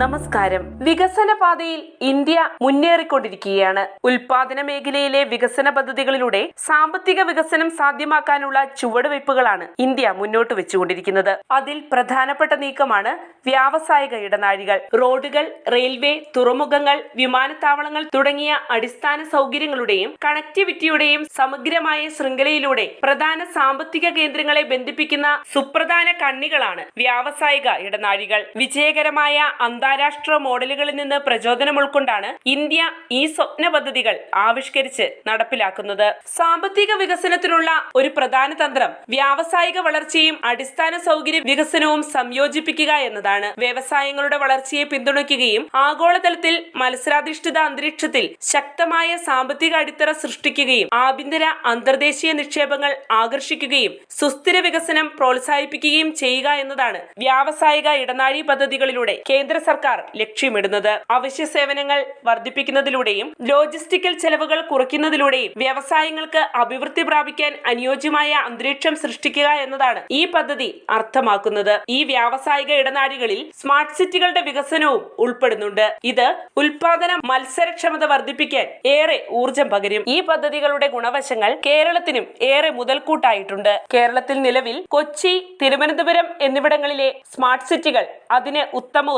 നമസ്കാരം. വികസന പാതയിൽ ഇന്ത്യ മുന്നേറിക്കൊണ്ടിരിക്കുകയാണ്. ഉൽപാദന മേഖലയിലെ വികസന പദ്ധതികളിലൂടെ സാമ്പത്തിക വികസനം സാധ്യമാക്കാനുള്ള ചുവടുവയ്പ്പുകളാണ് ഇന്ത്യ മുന്നോട്ട് വെച്ചുകൊണ്ടിരിക്കുന്നത്. അതിൽ പ്രധാനപ്പെട്ട നീക്കമാണ് വ്യാവസായിക ഇടനാഴികൾ. റോഡുകൾ റെയിൽവേ തുറമുഖങ്ങൾ വിമാനത്താവളങ്ങൾ തുടങ്ങിയ അടിസ്ഥാന സൗകര്യങ്ങളുടെയും കണക്ടിവിറ്റിയുടെയും സമഗ്രമായ ശൃംഖലയിലൂടെ പ്രധാന സാമ്പത്തിക കേന്ദ്രങ്ങളെ ബന്ധിപ്പിക്കുന്ന സുപ്രധാന കണ്ണികളാണ് വ്യാവസായിക ഇടനാഴികൾ. വിജയകരമായ അന്താരാഷ്ട്ര മോഡലുകളിൽ നിന്ന് പ്രചോദനം ഉൾക്കൊണ്ടാണ് ഇന്ത്യ ഈ സ്വപ്ന പദ്ധതികൾ ആവിഷ്കരിച്ച് നടപ്പിലാക്കുന്നത്. സാമ്പത്തിക വികസനത്തിനുള്ള ഒരു പ്രധാന തന്ത്രം വ്യാവസായിക വളർച്ചയും അടിസ്ഥാന സൗകര്യ വികസനവും സംയോജിപ്പിക്കുക എന്നതാണ്. വ്യവസായങ്ങളുടെ വളർച്ചയെ പിന്തുണയ്ക്കുകയും ആഗോളതലത്തിൽ മത്സരാധിഷ്ഠിത അന്തരീക്ഷത്തിൽ ശക്തമായ സാമ്പത്തിക അടിത്തറ സൃഷ്ടിക്കുകയും ആഭ്യന്തര അന്തർദേശീയ നിക്ഷേപങ്ങൾ ആകർഷിക്കുകയും സുസ്ഥിര വികസനം പ്രോത്സാഹിപ്പിക്കുകയും ചെയ്യുക എന്നതാണ് വ്യാവസായിക ഇടനാഴി പദ്ധതികളിലൂടെ കേന്ദ്ര സർക്കാർ ലക്ഷ്യമിടുന്നത്. അവശ്യ സേവനങ്ങൾ വർദ്ധിപ്പിക്കുന്നതിലൂടെയും ലോജിസ്റ്റിക്കൽ ചെലവുകൾ കുറയ്ക്കുന്നതിലൂടെയും വ്യവസായങ്ങൾക്ക് അഭിവൃദ്ധി പ്രാപിക്കാൻ അനുയോജ്യമായ അന്തരീക്ഷം സൃഷ്ടിക്കുക എന്നതാണ് ഈ പദ്ധതി അർത്ഥമാക്കുന്നത്. ഈ വ്യാവസായിക ഇടനാഴികളിൽ സ്മാർട്ട് സിറ്റികളുടെ വികസനവും ഉൾപ്പെടുന്നുണ്ട്. ഇത് ഉൽപാദന മത്സരക്ഷമത വർദ്ധിപ്പിക്കാൻ ഏറെ ഊർജം പകരും. ഈ പദ്ധതികളുടെ ഗുണവശങ്ങൾ കേരളത്തിനും ഏറെ മുതൽക്കൂട്ടായിട്ടുണ്ട്. കേരളത്തിൽ നിലവിൽ കൊച്ചി തിരുവനന്തപുരം എന്നിവിടങ്ങളിലെ സ്മാർട്ട് സിറ്റികൾ അതിന് ഉത്തമ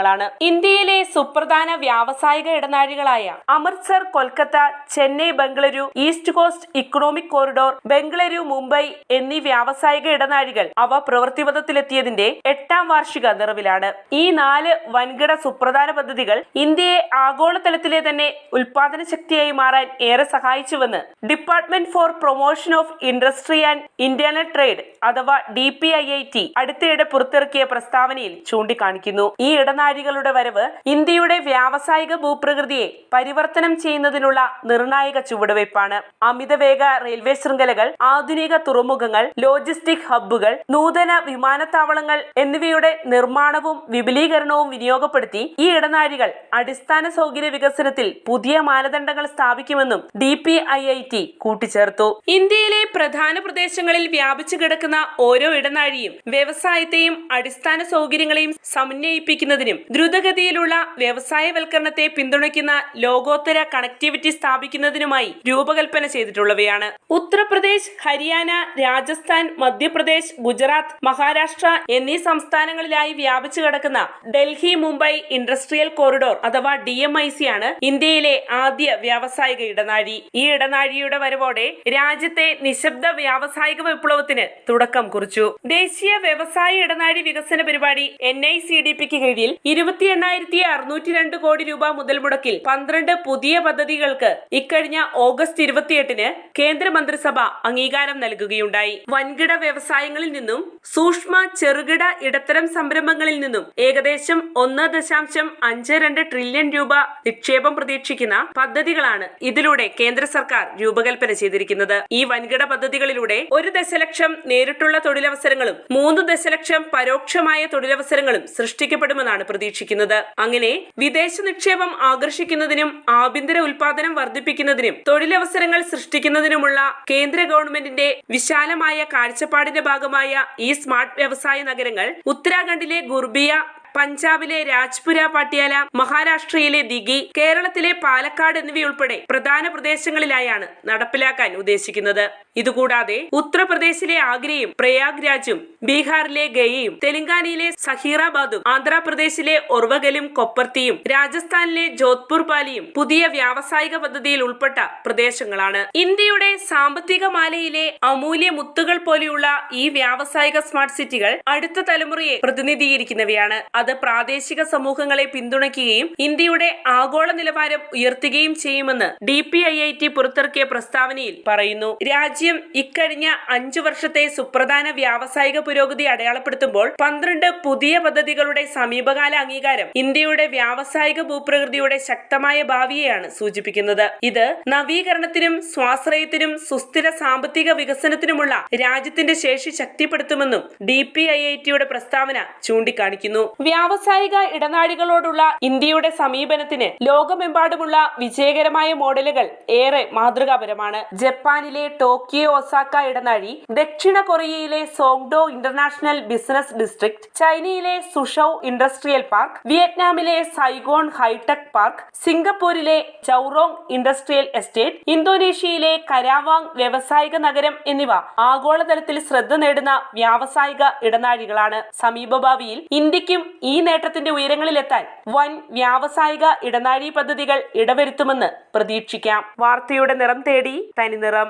ഉദാഹരണങ്ങളാണ് ഇന്ത്യയിലെ സുപ്രധാന വ്യാവസായിക ഇടനാഴികളായ Amritsar Kolkata Chennai Bengaluru east coast economic corridor Bengaluru Mumbai എന്നീ വ്യാവസായിക ഇടനാഴികൾ അവ പ്രവൃത്തിപഥത്തിലെത്തിയതിന്റെ എട്ടാം വാർഷിക നിറവിലാണ്. ഈ നാല് വൻകിട സുപ്രധാന പദ്ധതികൾ ഇന്ത്യയെ ആഗോളതലത്തിലെ തന്നെ ഉൽപാദന ശക്തിയായി മാറാൻ ഏറെ സഹായിച്ചുവെന്ന് department for promotion of industry and internal trade അഥവാ D P I I T അടുത്തിടെ പുറത്തിറക്കിയ പ്രസ്താവനയിൽ ചൂണ്ടിക്കാണിക്കുന്നു. ഈ ഇടനാഴികളുടെ വരവ് ഇന്ത്യയുടെ വ്യാവസായിക ഭൂപ്രകൃതിയെ പരിവർത്തനം ചെയ്യുന്നതിനുള്ള നിർണായക ചുവടുവയ്പ്പാണ്. അമിതവേഗ റെയിൽവേ ശൃംഖലകൾ ആധുനിക തുറമുഖങ്ങൾ ലോജിസ്റ്റിക് ഹബ്ബുകൾ നൂതന വിമാനത്താവളങ്ങൾ എന്നിവയുടെ നിർമ്മാണവും വിപുലീകരണവും വിനിയോഗപ്പെടുത്തി ഈ ഇടനാഴികൾ അടിസ്ഥാന സൗകര്യ വികസനത്തിൽ പുതിയ മാനദണ്ഡങ്ങൾ സ്ഥാപിക്കുമെന്നും D P I I T കൂട്ടിച്ചേർത്തു. ഇന്ത്യയിലെ പ്രധാന പ്രദേശങ്ങളിൽ വ്യാപിച്ചു കിടക്കുന്ന ഓരോ ഇടനാഴിയും വ്യവസായത്തെയും അടിസ്ഥാന സൗകര്യങ്ങളെയും സമന്വയിപ്പിക്കുന്നതിനും ദ്രുതഗതിയിലുള്ള വ്യവസായവൽക്കരണത്തെ പിന്തുണയ്ക്കുന്ന ലോകോത്തര കണക്ടിവിറ്റി സ്ഥാപിക്കുന്നതിനുമായി രൂപകൽപ്പന ചെയ്തിട്ടുള്ളവയാണ്. ഉത്തർപ്രദേശ് ഹരിയാന രാജസ്ഥാൻ മധ്യപ്രദേശ് ഗുജറാത്ത് മഹാരാഷ്ട്ര എന്നീ സംസ്ഥാനങ്ങളിലായി വ്യാപിച്ചു കിടക്കുന്ന ഡൽഹി മുംബൈ ഇൻഡസ്ട്രിയൽ കോറിഡോർ അഥവാ ഡി ആണ് ഇന്ത്യയിലെ ആദ്യ വ്യാവസായിക ഇടനാഴി. ഈ ഇടനാഴിയുടെ വരവോടെ രാജ്യത്തെ നിശബ്ദ വ്യാവസായിക വിപ്ലവത്തിന് തുടക്കം കുറിച്ചു. ദേശീയ വ്യവസായ ഇടനാഴി വികസന പരിപാടി എൻ ഐ സി ഡി പിക്ക് കീഴിൽ ഇരുപത്തി എണ്ണായിരത്തി അറുന്നൂറ്റി രണ്ട് കോടി രൂപ മുതൽ മുടക്കിൽ പന്ത്രണ്ട് പുതിയ പദ്ധതികൾക്ക് ഇക്കഴിഞ്ഞ ഓഗസ്റ്റ് ഇരുപത്തിയെട്ടിന് കേന്ദ്ര മന്ത്രിസഭ അംഗീകാരം നൽകുകയുണ്ടായി. വൻകിട വ്യവസായങ്ങളിൽ നിന്നും സൂക്ഷ്മ ചെറുകിട ഇടത്തരം സംരംഭങ്ങളിൽ നിന്നും ഏകദേശം ഒന്ന് ദശാംശം അഞ്ച് രണ്ട് ട്രില്യൺ രൂപ നിക്ഷേപം പ്രതീക്ഷിക്കുന്ന പദ്ധതികളാണ് ഇതിലൂടെ കേന്ദ്ര സർക്കാർ രൂപകൽപ്പന ചെയ്തിരിക്കുന്നത്. ഈ വൻകിട പദ്ധതികളിലൂടെ ഒരു ദശലക്ഷം നേരിട്ടുള്ള തൊഴിലവസരങ്ങളും മൂന്ന് ദശലക്ഷം പരോക്ഷമായ തൊഴിലവസരങ്ങളും സൃഷ്ടിക്കപ്പെടുമെന്നാണ് പ്രതീക്ഷിക്കുന്നത്. അങ്ങനെ വിദേശ നിക്ഷേപം ആകർഷിക്കുന്നതിനും ആഭ്യന്തര ഉൽപാദനം വർദ്ധിപ്പിക്കുന്നതിനും തൊഴിലവസരങ്ങൾ സൃഷ്ടിക്കുന്നതിനുമുള്ള കേന്ദ്ര ഗവൺമെന്റിന്റെ വിശാലമായ കാഴ്ചപ്പാടിന്റെ ഭാഗമായ ഈ സ്മാർട്ട് വ്യവസായ നഗരങ്ങൾ ഉത്തരാഖണ്ഡിലെ ഗുർബിയ പഞ്ചാബിലെ രാജ്പുര പട്യാല മഹാരാഷ്ട്രയിലെ ദിഗി കേരളത്തിലെ പാലക്കാട് എന്നിവയുൾപ്പെടെ പ്രധാന പ്രദേശങ്ങളിലായാണ് നടപ്പിലാക്കാൻ ഉദ്ദേശിക്കുന്നത്. ഇതുകൂടാതെ ഉത്തർപ്രദേശിലെ ആഗ്രയും പ്രയാഗ് രാജും ബീഹാറിലെ ഗയയും തെലങ്കാനയിലെ സഹീറാബാദും ആന്ധ്രാപ്രദേശിലെ ഒർവഗലും കൊപ്പർത്തിയും രാജസ്ഥാനിലെ ജോധ്പൂർ പാലിയും പുതിയ വ്യാവസായിക പദ്ധതിയിൽ ഉൾപ്പെട്ട പ്രദേശങ്ങളാണ്. ഇന്ത്യയുടെ സാമ്പത്തിക മാലയിലെ അമൂല്യ മുത്തുകൾ പോലെയുള്ള ഈ വ്യാവസായിക സ്മാർട്ട് സിറ്റികൾ അടുത്ത തലമുറയെ പ്രതിനിധീകരിക്കുന്നവയാണ്. അത് പ്രാദേശിക സമൂഹങ്ങളെ പിന്തുണയ്ക്കുകയും ഇന്ത്യയുടെ ആഗോള നിലവാരം ഉയർത്തുകയും ചെയ്യുമെന്ന് D P I I T പുറത്തിറക്കിയ പ്രസ്താവനയിൽ പറയുന്നു. രാജ്യം ഇക്കഴിഞ്ഞ അഞ്ചു വർഷത്തെ സുപ്രധാന വ്യാവസായിക പുരോഗതി അടയാളപ്പെടുത്തുമ്പോൾ പന്ത്രണ്ട് പുതിയ പദ്ധതികളുടെ സമീപകാല അംഗീകാരം ഇന്ത്യയുടെ വ്യാവസായിക ഭൂപ്രകൃതിയുടെ ശക്തമായ ഭാവിയെയാണ് സൂചിപ്പിക്കുന്നത്. ഇത് നവീകരണത്തിനും സ്വാശ്രയത്തിനും സുസ്ഥിര സാമ്പത്തിക വികസനത്തിനുമുള്ള രാജ്യത്തിന്റെ ശേഷി ശക്തിപ്പെടുത്തുമെന്നും ഡി പി ഐ ഐ ടിയുടെ പ്രസ്താവന ചൂണ്ടിക്കാണിക്കുന്നു. വ്യാവസായിക ഇടനാഴികളോടുള്ള ഇന്ത്യയുടെ സമീപനത്തിന് ലോകമെമ്പാടുമുള്ള വിജയകരമായ മോഡലുകൾ ഏറെ മാതൃകാപരമാണ്. ജപ്പാനിലെ ടോക്കിയോ ഒസാക്ക ഇടനാഴി ദക്ഷിണ കൊറിയയിലെ സോങ്ഡോ ഇന്റർനാഷണൽ ബിസിനസ് ഡിസ്ട്രിക്ട് ചൈനയിലെ സുഷൌ ഇൻഡസ്ട്രിയൽ പാർക്ക് വിയറ്റ്നാമിലെ സൈഗോൺ ഹൈടെക് പാർക്ക് സിംഗപ്പൂരിലെ ചൌറോങ് ഇൻഡസ്ട്രിയൽ എസ്റ്റേറ്റ് ഇന്തോനേഷ്യയിലെ കരാവാങ് വ്യവസായിക നഗരം എന്നിവ ആഗോളതലത്തിൽ ശ്രദ്ധ നേടുന്ന വ്യാവസായിക ഇടനാഴികളാണ്. സമീപഭാവിയിൽ ഇന്ത്യക്കും ഈ നേട്ടത്തിന്റെ ഉയരങ്ങളിലെത്താൻ വൻ വ്യാവസായിക ഇടനാഴി പദ്ധതികൾ ഇടവരുത്തുമെന്ന് പ്രതീക്ഷിക്കാം. വാർത്തയുടെ നിറം തേടി തനിനിറം.